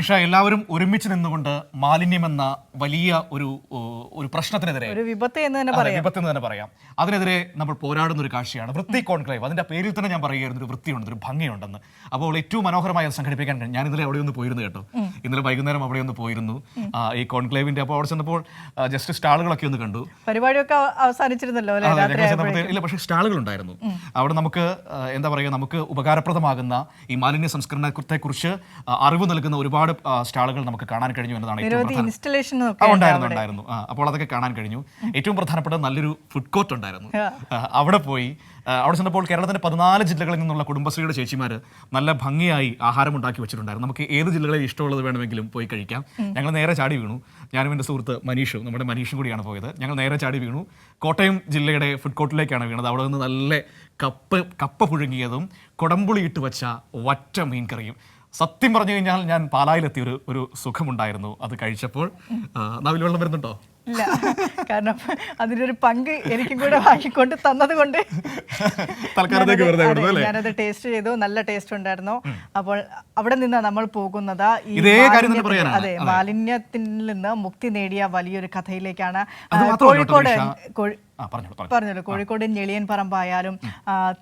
വിനിഷ എല്ലാവരും ഒരുമിച്ച് നിന്നുകൊണ്ട് മാലിന്യമെന്ന വലിയ ഒരു ഒരു പ്രശ്നത്തിനെതിരെ ഒരു വിപത്ത് എന്ന് തന്നെ പറയാം. വിപത്ത് എന്ന് തന്നെ പറയാം. അതിനെതിരെ നമ്മൾ പോരാടുന്ന ഒരു കാഴ്ചയാണ്. വൃത്തി കോൺക്ലേവ്. അതിന്റെ പേരിൽ തന്നെ ഞാൻ പറയുകയായിരുന്നു ഒരു വൃത്തിയുണ്ട് ഒരു ഭംഗിയുണ്ടെന്ന്. അപ്പോൾ ഏറ്റവും മനോഹരമായി അത് സംഘടിപ്പിക്കാൻ. ഞാൻ ഇന്നലെ അവിടെ ഒന്ന് പോയിരുന്നു കേട്ടോ. ഇന്നലെ വൈകുന്നേരം അവിടെ ഒന്ന് പോയിരുന്നു. ഈ കോൺക്ലേവിന്റെ അപ്പോൾ അവിടെ ചെന്നപ്പോൾ ജസ്റ്റ് സ്റ്റാളുകളൊക്കെ ഒന്ന് കണ്ടു. പരിപാടിയൊക്കെ അവ- അവസാനിച്ചിരുന്നല്ലോ ഇല്ല പക്ഷേ സ്റ്റാളുകൾ ഉണ്ടായിരുന്നു അവിടെ നമുക്ക് എന്താ പറയുക നമുക്ക് ഉപകാരപ്രദമാകുന്ന ഈ മാലിന്യ സംസ്കരണത്തെ കുറിച്ച് അറിവ് നൽകുന്ന ഒരുപാട് ആ, സ്റ്റാളുകൾ നമുക്ക് കാണാൻ കഴിഞ്ഞു എന്നതാണ് ഉണ്ടായിരുന്നു ഉണ്ടായിരുന്നു. അപ്പോൾ അതൊക്കെ കാണാൻ കഴിഞ്ഞു. ഏറ്റവും പ്രധാനപ്പെട്ട നല്ലൊരു ഫുഡ് കോർട്ട് ഉണ്ടായിരുന്നു. അവിടെ പോയി അവിടെ ചെന്നപ്പോൾ കേരളത്തിന്റെ പതിനാല് ജില്ലകളിൽ നിന്നുള്ള കുടുംബശ്രീയുടെ ചേച്ചിമാർ നല്ല ഭംഗിയായി ആഹാരം ഉണ്ടാക്കി വെച്ചിട്ടുണ്ടായിരുന്നു. നമുക്ക് ഏത് ജില്ലകളിൽ ഇഷ്ടമുള്ളത് വേണമെങ്കിലും പോയി കഴിക്കാം. ഞങ്ങൾ നേരെ ചാടി വീണു. ഞാനും എന്റെ സുഹൃത്ത് മനീഷും നമ്മുടെ മനീഷും കൂടിയാണ് പോയത്. ഞങ്ങൾ നേരെ ചാടി വീണു. കോട്ടയം ജില്ലയുടെ ഫുഡ് കോർട്ടിലേക്കാണ് വീണത്. അവിടെ നിന്ന് നല്ല കപ്പ് കപ്പ പുഴുങ്ങിയതും കുടമ്പുളിയിട്ട് വച്ച വെച്ച വറ്റ മീൻ കറിയും സത്യം പറഞ്ഞു കഴിഞ്ഞാൽ ഞാൻ പാലായിലെത്തിയ ഒരു ഒരു സുഖമുണ്ടായിരുന്നു. അത് കഴിച്ചപ്പോൾ നാവിൽ വെള്ളം വരുന്നുണ്ടോ? ഇല്ല. കാരണം അതിനൊരു പങ്ക് എനിക്കും കൂടെ വാങ്ങിക്കൊണ്ട് തന്നത് കൊണ്ട്? ഞാനത് ടേസ്റ്റ് ചെയ്തു. നല്ല ടേസ്റ്റ് ഉണ്ടായിരുന്നു. അപ്പോൾ അവിടെ നിന്ന് നമ്മൾ പോകുന്നത് ഈ. അതെ മാലിന്യത്തിൽ നിന്ന് മുക്തി നേടിയ വലിയൊരു കഥയിലേക്കാണ് കോഴിക്കോട് പറഞ്ഞല്ലോ കോഴിക്കോട് ഞെളിയൻ പറമ്പായാലും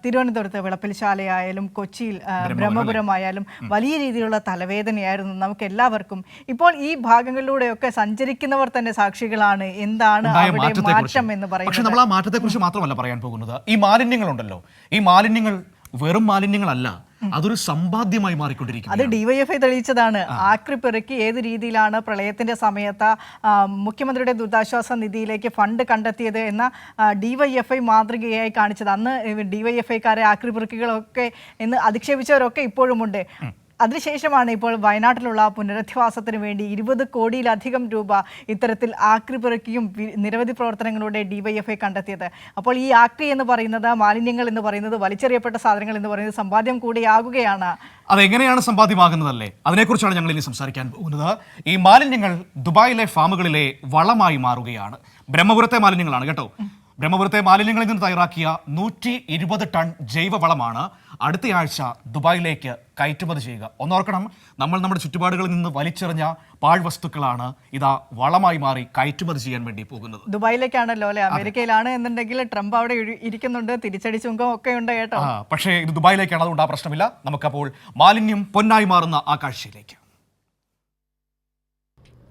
തിരുവനന്തപുരത്ത് വിളപ്പിൽശാലയായാലും കൊച്ചിയിൽ ബ്രഹ്മപുരം ബ്രഹ്മപുരമായാലും വലിയ രീതിയിലുള്ള തലവേദനയായിരുന്നു നമുക്ക് എല്ലാവർക്കും ഇപ്പോൾ ഈ ഭാഗങ്ങളിലൂടെയൊക്കെ സഞ്ചരിക്കുന്നവർ തന്നെ സാക്ഷികളാണ്. എന്താണ് എന്താണ് മാറ്റം എന്ന് പറയുന്നത്? പക്ഷെ നമ്മൾ ആ മാറ്റത്തെ കുറിച്ച് മാത്രമല്ല പറയാൻ പോകുന്നത്. ഈ മാലിന്യങ്ങൾ ഉണ്ടല്ലോ ഈ മാലിന്യങ്ങൾ വെറും മാലിന്യങ്ങളല്ല അതൊരു സമ്പാദ്യമായി മാറിക്കൊണ്ടിരിക്കും അത് ഡിവൈഎഫ്ഐ തെളിയിച്ചതാണ്. ആക്രിപ്പിറക്കി പെറുക്കി ഏത് രീതിയിലാണ് പ്രളയത്തിന്റെ സമയത്ത് മുഖ്യമന്ത്രിയുടെ ദുരിതാശ്വാസ നിധിയിലേക്ക് ഫണ്ട് കണ്ടെത്തിയത് എന്ന ഡിവൈഎഫ്ഐ മാതൃകയായി കാണിച്ചത്. അന്ന് ഡിവൈഎഫ്ഐക്കാരെ ആക്രി പെറുക്കികളൊക്കെ എന്ന് അധിക്ഷേപിച്ചവരൊക്കെ ഇപ്പോഴുമുണ്ട്. അതിനുശേഷമാണ് ഇപ്പോൾ വയനാട്ടിലുള്ള പുനരധിവാസത്തിന് വേണ്ടി ഇരുപത് കോടിയിലധികം രൂപ ഇത്തരത്തിൽ ആക്രി പിറക്കിയും നിരവധി പ്രവർത്തനങ്ങളുടെ ഡിവൈഎഫ്ഐ കണ്ടെത്തിയത്. അപ്പോൾ ഈ ആക്രി എന്ന് പറയുന്നത് മാലിന്യങ്ങൾ എന്ന് പറയുന്നത് വലിച്ചെറിയപ്പെട്ട സാധനങ്ങൾ എന്ന് പറയുന്നത് സമ്പാദ്യം കൂടിയാകുകയാണ്. അതെങ്ങനെയാണ് സമ്പാദ്യമാകുന്നതല്ലേ? അതിനെക്കുറിച്ചാണ് ഞങ്ങൾ ഇനി സംസാരിക്കാൻ പോകുന്നത്. ഈ മാലിന്യങ്ങൾ ദുബായിലെ ഫാമുകളിലെ വളമായി മാറുകയാണ്. ബ്രഹ്മപുരത്തെ മാലിന്യങ്ങളാണ് കേട്ടോ. ബ്രഹ്മപുരത്തെ മാലിന്യങ്ങളിൽ നിന്ന് തയ്യാറാക്കിയ നൂറ്റി ടൺ ജൈവവളമാണ് അടുത്തയാഴ്ച ദുബായിലേക്ക് കയറ്റുമതി ചെയ്യുക. ഒന്നോർക്കണം നമ്മൾ നമ്മുടെ ചുറ്റുപാടുകളിൽ നിന്ന് വലിച്ചെറിഞ്ഞ പാഴ്വസ്തുക്കളാണ് ഇതാ വളമായി മാറി കയറ്റുമതി ചെയ്യാൻ വേണ്ടി പോകുന്നത്. ദുബായിലേക്കാണല്ലോ അല്ലെ അമേരിക്കയിലാണ് എന്നുണ്ടെങ്കിൽ ട്രംപ് അവിടെ ഇരി- ഇരിക്കുന്നുണ്ട്. തിരിച്ചടി ചുങ്കം ഒക്കെ ഉണ്ട് കേട്ടോ. ആ, പക്ഷേ ഇത് ദുബായിലേക്കാണ് അതുകൊണ്ട് ആ പ്രശ്നമില്ല. നമുക്കപ്പോൾ മാലിന്യം പൊന്നായി മാറുന്ന ആ കാഴ്ചയിലേക്ക്.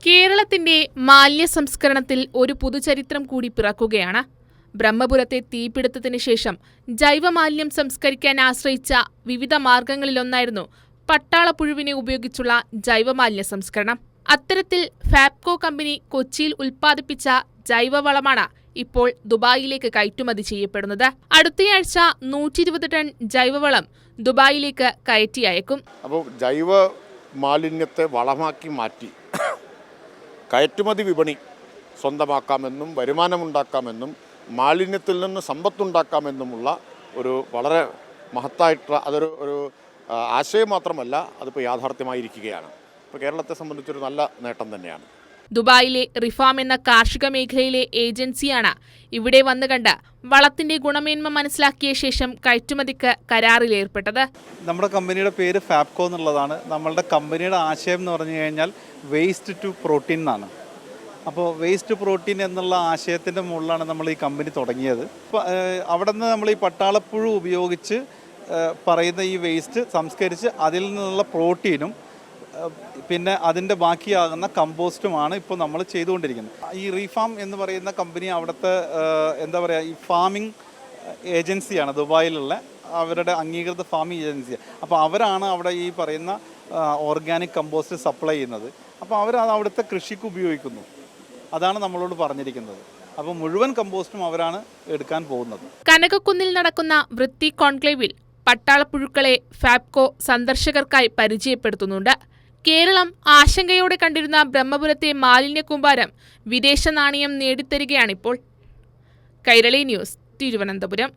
കേരളത്തിന്റെ മാലിന്യ സംസ്കരണത്തിൽ ഒരു പുതുചരിത്രം കൂടി പിറക്കുകയാണ് ബ്രഹ്മപുരത്തെ തീപിടുത്തത്തിന് ശേഷം ജൈവമാലിന്യം സംസ്കരിക്കാൻ ആശ്രയിച്ച വിവിധ മാർഗങ്ങളിലൊന്നായിരുന്നു പട്ടാളപ്പുഴുവിനെ ഉപയോഗിച്ചുള്ള ജൈവമാലിന്യ സംസ്കരണം. അത്തരത്തിൽ ഫാപ്കോ കമ്പനി കൊച്ചിയിൽ ഉൽപ്പാദിപ്പിച്ച ജൈവവളമാണ് ഇപ്പോൾ ദുബായിലേക്ക് കയറ്റുമതി ചെയ്യപ്പെടുന്നത്. അടുത്തയാഴ്ച നൂറ്റി ഇരുപത് ടൺ ജൈവവളം ദുബായിലേക്ക് കയറ്റി അയക്കും. അപ്പോൾ ജൈവ മാലിന്യത്തെ വളമാക്കി മാറ്റി കയറ്റുമതി വിപണി സ്വന്തമാക്കാമെന്നും വരുമാനമുണ്ടാക്കാമെന്നും മാലിന്യത്തിൽ നിന്ന് സമ്പത്തുണ്ടാക്കാമെന്നുമുള്ള ഒരു വളരെ മഹത്തായിട്ടുള്ള അതൊരു ഒരു ആശയം മാത്രമല്ല അതിപ്പോൾ യാഥാർത്ഥ്യമായിരിക്കുകയാണ്. ഇപ്പോൾ കേരളത്തെ സംബന്ധിച്ചൊരു നല്ല നേട്ടം തന്നെയാണ്. ദുബായിലെ റിഫാം എന്ന കാർഷിക മേഖലയിലെ ഏജൻസിയാണ് ഇവിടെ വന്നു കണ്ട് വളത്തിന്റെ ഗുണമേന്മ മനസ്സിലാക്കിയ ശേഷം കയറ്റുമതിക്ക് കരാറിലേർപ്പെട്ടത്. നമ്മുടെ കമ്പനിയുടെ പേര് ഫാപ്കോ എന്നുള്ളതാണ്. നമ്മളുടെ കമ്പനിയുടെ ആശയം എന്ന് പറഞ്ഞു കഴിഞ്ഞാൽ വേസ്റ്റ് ടു പ്രോട്ടീൻ എന്നാണ്. അപ്പോൾ വേസ്റ്റ് പ്രോട്ടീൻ എന്നുള്ള ആശയത്തിന്റെ മുകളിലാണ് നമ്മൾ ഈ കമ്പനി തുടങ്ങിയത്. അപ്പോൾ അവിടെ നിന്ന് നമ്മൾ ഈ പട്ടാളപ്പുഴു ഉപയോഗിച്ച് പറയുന്ന ഈ വേസ്റ്റ് സംസ്കരിച്ച് അതിൽ നിന്നുള്ള പ്രോട്ടീനും പിന്നെ അതിന്റെ ബാക്കിയാകുന്ന കമ്പോസ്റ്റുമാണ് ഇപ്പോൾ നമ്മൾ ചെയ്തുകൊണ്ടിരിക്കുന്നത്. ഈ റീഫാം എന്ന് പറയുന്ന കമ്പനി അവിടുത്തെ എന്താ പറയുക ഈ ഫാമിംഗ് ഏജൻസിയാണ് ദുബായിലുള്ള അവരുടെ അംഗീകൃത ഫാമിംഗ് ഏജൻസി. അപ്പോൾ അവരാണ് അവിടെ ഈ പറയുന്ന ഓർഗാനിക് കമ്പോസ്റ്റ് സപ്ലൈ ചെയ്യുന്നത്. അപ്പോൾ അവർ അത് അവിടുത്തെ കൃഷിക്ക് ഉപയോഗിക്കുന്നു. അതാണ് നമ്മളോട് പറഞ്ഞിരിക്കുന്നത്. അപ്പോൾ മുഴുവൻ കമ്പോസ്റ്റും അവരാണ് എടുക്കാൻ പോകുന്നത്. കനകക്കുന്നിൽ നടക്കുന്ന വൃത്തി കോൺക്ലേവിൽ പട്ടാളപ്പുഴുക്കളെ ഫാപ്കോ സന്ദർശകർക്കായി പരിചയപ്പെടുത്തുന്നുണ്ട്. കേരളം ആശങ്കയോടെ കണ്ടിരുന്ന ബ്രഹ്മപുരത്തെ മാലിന്യ കൂമ്പാരം വിദേശ നാണയം നേടിത്തരികയാണിപ്പോൾ. കൈരളി ന്യൂസ് തിരുവനന്തപുരം.